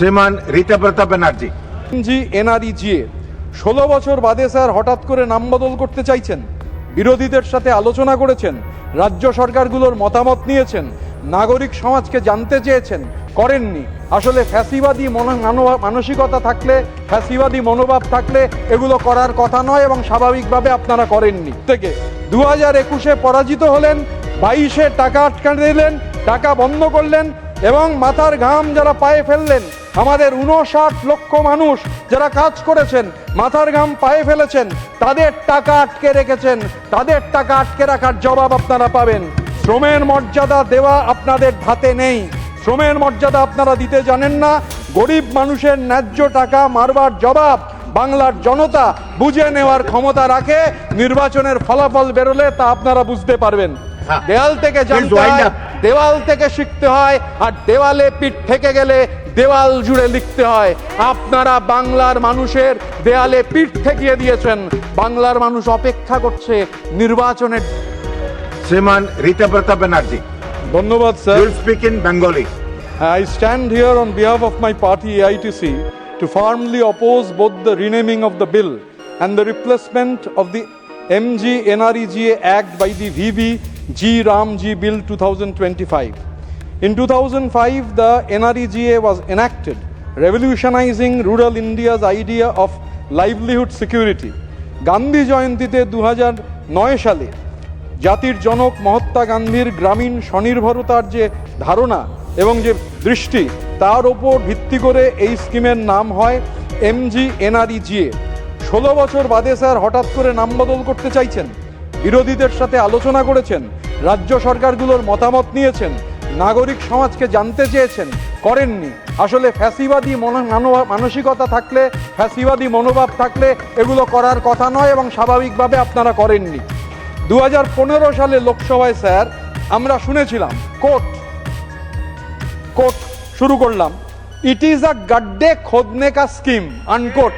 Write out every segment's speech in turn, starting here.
শ্রীমান রীতা প্রতাপ ব্যানার্জি। জি এনআরই, জিএ। ষোলো বছর বাদে স্যার হঠাৎ করে নাম বদল করতে চাইছেন। বিরোধীদের সাথে আলোচনা করেছেন, রাজ্য সরকারগুলোর মতামত নিয়েছেন, নাগরিক সমাজকে জানতে চেয়েছেন, করেননি। আসলে ফ্যাসিবাদী মনো- মানো- মানসিকতা থাকলে, ফ্যাসিবাদী মনোভাব থাকলে এগুলো করার কথা নয় এবং স্বাভাবিকভাবে আপনারা করেননি। থেকে দু হাজার একুশে পরাজিত হলেন, বাইশে টাকা আটকা দিলেন টাকা বন্ধ করলেন এবং মাথার ঘাম যারা পায়ে ফেললেন আমাদের উনষাট লক্ষ মানুষ যারা কাজ করেছেন মাথার ঘাম পায়ে ফেলেছেন তাদের টাকা আটকে রেখেছেন তাদের টাকা আটকে রাখার জবাব আপনারা পাবেন। শ্রমের মর্যাদা দেওয়া আপনাদের হাতে নেই। শ্রমের মর্যাদা আপনারা দিতে জানেন না। গরিব মানুষের ন্যায্য টাকা মারবার জবাব বাংলার জনতা বুঝে নেওয়ার ক্ষমতা রাখে। নির্বাচনের ফলাফল বেরোলে তা আপনারা বুঝতে পারবেন। হ্যাঁ। দেয়াল থেকে জানতে হয় দেওয়াল থেকে শিখতে হয় আর দেওয়ালে পিঠ থেকে গেলে দেওয়াল জুড়ে লিখতে হয় আপনারা বাংলার মানুষের দেয়ালে পিঠ ঠেকিয়ে দিয়েছেন। বাংলার মানুষ অপেক্ষা করছে নির্বাচনের শ্রীমান রীতাব্রতা ব্যানার্জি। ধন্যবাদ sir speak in Bengali I stand here on behalf of my party AITC to firmly oppose both the renaming of the bill and the replacement of the M G NREGA act by the VV G RAM G bill two thousand twenty five In 2005, the NREGA was enacted, revolutionizing rural India's idea of livelihood security. Gandhi জয়ন্তীতে দু নয় সালে জাতির জনক মহাত্মা গান্ধীর গ্রামীণ স্বনির্ভরতার যে ধারণা এবং যে দৃষ্টি তার ওপর ভিত্তি করে এই স্কিমের নাম হয় এমজি এনআরইজিএ ষোলো বছর বাদে স্যার হঠাৎ করে নাম বদল করতে চাইছেন। বিরোধীদের সাথে আলোচনা করেছেন। রাজ্য সরকারগুলোর মতামত নিয়েছেন। নাগরিক সমাজকে জানতে চেয়েছেন, করেননি। আসলে ফ্যাসিবাদী মনো- মানো- মানসিকতা থাকলে, ফ্যাসিবাদী মনোভাব থাকলে এগুলো করার কথা নয় এবং স্বাভাবিকভাবে আপনারা করেননি। দু হাজার পনেরো সালে লোকসভায়, স্যার, আমরা শুনেছিলাম, কোর্ট কোর্ট শুরু করলাম। ইট ইজ আ গাড্ডে খোদনে কা scheme unquote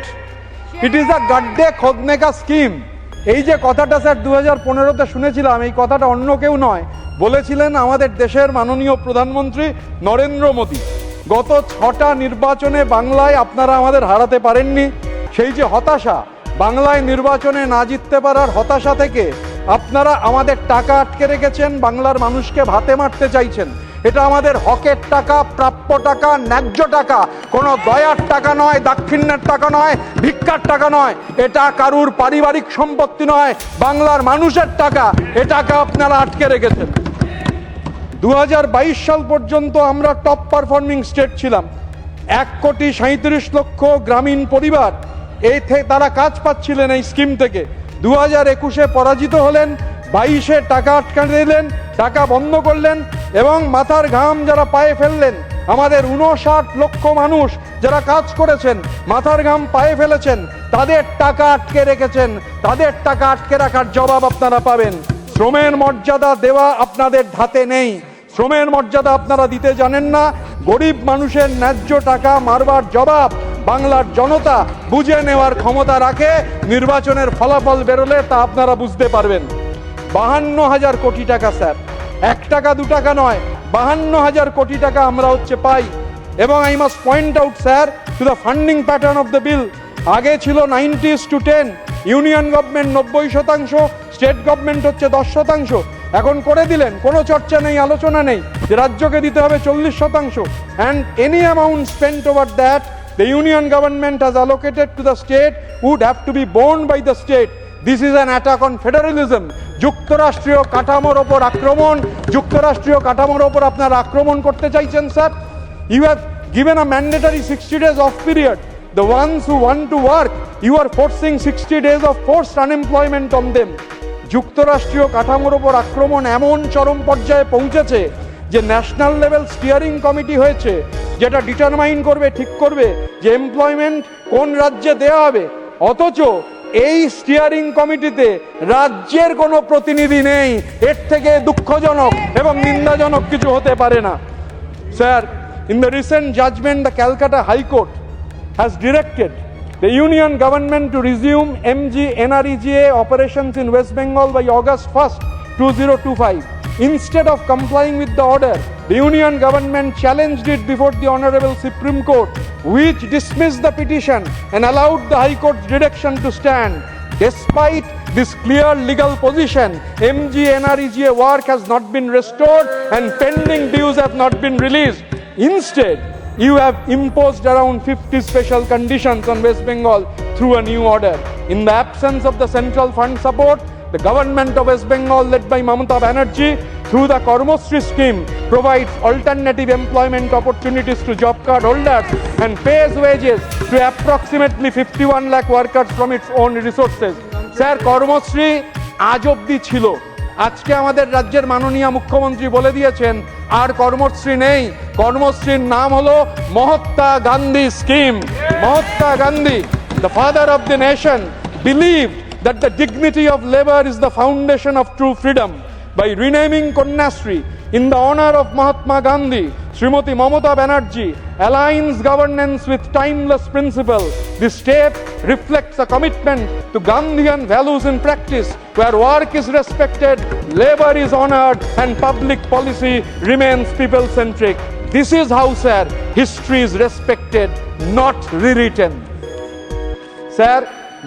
it is a গাড্ডে খোদনে কা স্কিম। এই যে কথাটা, স্যার দু হাজার পনেরোতে শুনেছিলাম, এই কথাটা অন্য কেউ নয়। বলেছিলেন আমাদের দেশের মাননীয় প্রধানমন্ত্রী নরেন্দ্র মোদী, গত ছটা নির্বাচনে বাংলায় আপনারা আমাদের হারাতে পারেননি। সেই যে হতাশা, বাংলায় নির্বাচনে না জিততে পারার হতাশা থেকে আপনারা আমাদের টাকা আটকে রেখেছেন, বাংলার মানুষকে ভাতে মারতে চাইছেন। এটা আমাদের হকের টাকা, প্রাপ্য টাকা, ন্যায্য টাকা। কোনো দয়ার টাকা নয়, দাক্ষিণ্যের টাকা নয়, ভিক্ষার টাকা নয়। এটা কারুর পারিবারিক সম্পত্তি নয়, বাংলার মানুষের টাকা। এটাকে আপনারা আটকে রেখেছেন। দু হাজার বাইশ সাল পর্যন্ত আমরা টপ পারফর্মিং স্টেট ছিলাম। এক কোটি সাঁত্রিশ লক্ষ গ্রামীণ পরিবার। এই থেকে তারা কাজ পাচ্ছিলেন এই স্কিম থেকে। দু হাজার একুশে পরাজিত হলেন, বাইশে টাকা আটকা দিলেন টাকা বন্ধ করলেন এবং মাথার ঘাম যারা পায়ে ফেললেন, আমাদের উনষাট লক্ষ মানুষ যারা কাজ করেছেন, মাথার ঘাম পায়ে ফেলেছেন, তাদের টাকা আটকে রেখেছেন, তাদের টাকা আটকে রাখার জবাব আপনারা পাবেন। শ্রমের মর্যাদা দেওয়া আপনাদের ধাতে নেই। শ্রমের মর্যাদা আপনারা দিতে জানেন না। গরিব মানুষের ন্যায্য টাকা মারবার জবাব বাংলার জনতা বুঝে নেওয়ার ক্ষমতা রাখে। নির্বাচনের ফলাফল বেরোলে তা আপনারা বুঝতে পারবেন। বাহান্ন হাজার কোটি টাকা, স্যার। এক টাকা, দু টাকা নয়, বাহান্ন হাজার কোটি টাকা আমরা হচ্ছে পাই। এবং I must point out sir to the funding pattern of the bill আগে ছিল ninety to ten union government নব্বই শতাংশ স্টেট গভর্নমেন্ট হচ্ছে দশ শতাংশ। এখন করে দিলেন, কোনো চর্চা নেই, আলোচনা নেই, যে রাজ্যকে দিতে হবে চল্লিশ শতাংশ। And any amount spent over that the union government has allocated to the state would have to be borne by the state this is an attack on federalism যুক্তরাষ্ট্রীয় কাঠামোর ওপর আক্রমণ যুক্তরাষ্ট্রীয় কাঠামোর ওপর আপনারা আক্রমণ করতে চাইছেন sir you have given a mandatory 60 days off period. The ones who want to work, you are forcing 60 days of forced unemployment on them. যুক্তরাষ্ট্রীয় কাঠামোর ওপর আক্রমণ এমন চরম পর্যায়ে পৌঁছেছে যে ন্যাশনাল লেভেল স্টিয়ারিং কমিটি হয়েছে যেটা ডিটারমাইন করবে ঠিক করবে যে এমপ্লয়মেন্ট কোন রাজ্যে দেওয়া হবে অথচ এই স্টিয়ারিং কমিটিতে রাজ্যের কোনো প্রতিনিধি নেই। এর থেকে দুঃখজনক এবং নিন্দাজনক কিছু হতে পারে না। Sir in the recent judgement the Calcutta high court has directed the union government to resume M G NREGA operation in West Bengal by August first two zero two five instead of complying with the order the union government challenged it before the honourable Supreme Court which dismissed the petition and allowed the High Court's direction to stand. Despite this clear legal position, MG NREGA work has not been restored and pending dues have not been released. Instead, you have imposed around 50 special conditions on West Bengal through a new order. In the absence of the central fund support, the government of West Bengal, led by Mamata Banerjee, through the Karmosri scheme, provides alternative employment opportunities to job card holders and pays wages to approximately 51 lakh workers from its own resources. Sir Karmashree আজ অবধি ছিল আজকে আমাদের রাজ্যের মাননীয় মুখ্যমন্ত্রী বলে দিয়েছেন আর কর্মশ্রী নেই কর্মশ্রীর নাম হলো Mahatma Gandhi scheme Mahatma Gandhi the father of the nation believed that the dignity of labor is the foundation of true freedom. By renaming Konyasri in the honor of Mahatma Gandhi, Srimati Mamata Banerjee aligns governance with timeless principle. This step reflects a commitment to Gandhian values in practice, where work is respected, labor is honored, and public policy remains people centric. This is how, sir, history is respected, not rewritten. Sir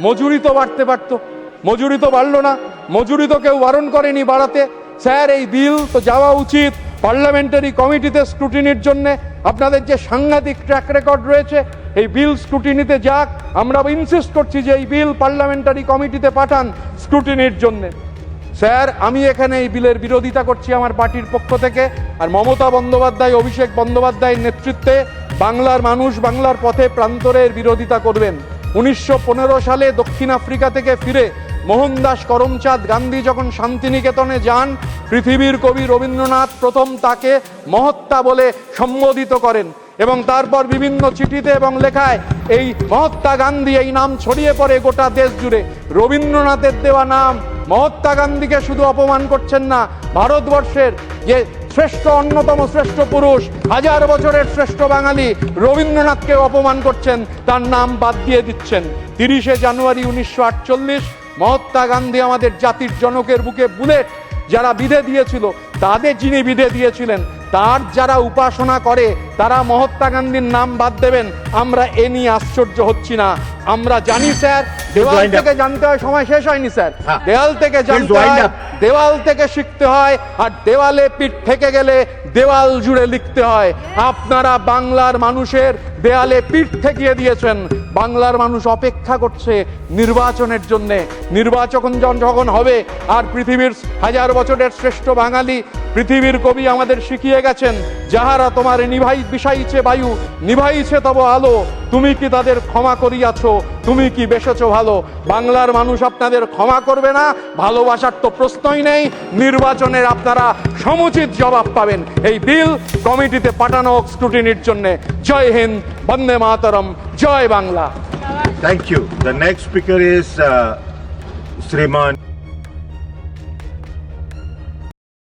মজুরি তো বাড়তে পারত মজুরি তো বাড়লো না মজুরি তো কেউ বারণ করেনি বাড়াতে। স্যার, এই বিল তো যাওয়া উচিত। পার্লামেন্টারি কমিটিতে স্ক্রুটিনির জন্য আপনাদের যে সাংঘাতিক ট্র্যাক রেকর্ড রয়েছে, এই বিল স্ক্রুটিনিতে যাক। আমরা ইনসিস্ট করছি যে এই বিল পার্লামেন্টারি কমিটিতে পাঠান স্ক্রুটিনির জন্যে। স্যার, আমি এখানে এই বিলের বিরোধিতা করছি আমার পার্টির পক্ষ থেকে। আর মমতা বন্দ্যোপাধ্যায়, অভিষেক বন্দ্যোপাধ্যায়ের নেতৃত্বে বাংলার মানুষ বাংলার পথে প্রান্তরের বিরোধিতা করবেন। উনিশশো পনেরো সালে দক্ষিণ আফ্রিকা থেকে ফিরে মোহনদাস করমচাঁদ গান্ধী যখন শান্তিনিকেতনে যান, পৃথিবীর কবি রবীন্দ্রনাথ প্রথম তাকে মহত্তা বলে সম্বোধিত করেন এবং তারপর বিভিন্ন চিঠিতে এবং লেখায় এই মহাত্মা গান্ধী এই নাম ছড়িয়ে পড়ে গোটা দেশ জুড়ে। রবীন্দ্রনাথের দেওয়া নাম মহাত্মা গান্ধীকে শুধু অপমান করছেন না, ভারতবর্ষের যে শ্রেষ্ঠ অন্যতম শ্রেষ্ঠ পুরুষ, হাজার বছরের শ্রেষ্ঠ বাঙালি রবীন্দ্রনাথকে অপমান করছেন, তার নাম বাদ দিয়ে দিচ্ছেন। তিরিশে জানুয়ারি উনিশশো আটচল্লিশ, মহাত্মা গান্ধী আমাদের জাতির জনকের বুকে বুলেট যারা বিধে দিয়েছিল, তাদের যিনি বিধে দিয়েছিলেন তার যারা উপাসনা করে তারা মহাত্মা গান্ধীর নাম বাদ দেবেন। আমরা এ নিয়ে আশ্চর্য হচ্ছি না। আমরা জানি স্যার দেওয়াল থেকে জানতে হয় সময় শেষ হয়নি স্যার। হ্যাঁ। দেওয়াল থেকে জানতে হয় দেওয়াল থেকে শিখতে হয় আর দেওয়ালে পিঠ থেকে গেলে দেওয়াল জুড়ে লিখতে হয়। আপনারা বাংলার মানুষের দেয়ালে পিঠ ঠেকিয়ে দিয়েছেন। বাংলার মানুষ অপেক্ষা করছে নির্বাচনের জন্য। নির্বাচন যখন যখন হবে আর পৃথিবীর হাজার বছরের শ্রেষ্ঠ বাঙালি পৃথিবীর কবি আমাদের শিখিয়ে গেছেন যাহারা তোমার নিভাই বিষাইছে বায়ু নিভাইছে তব আলো তুমি কি তাদের ক্ষমা করিয়াছ? তুমি কি বেসেছ ভালো? বাংলার মানুষ আপনাদের ক্ষমা করবে না ভালোবাসার তো প্রশ্নই নেই নির্বাচনের আপনারা সমুচিত জবাব পাবেন। এই বিল কমিটিতে পাঠানো হোক স্ক্রুটিনির জন্য। জয় হিন্দ বন্দে মাতরম জয় Bangla. Thank you The next speaker uh, Sriman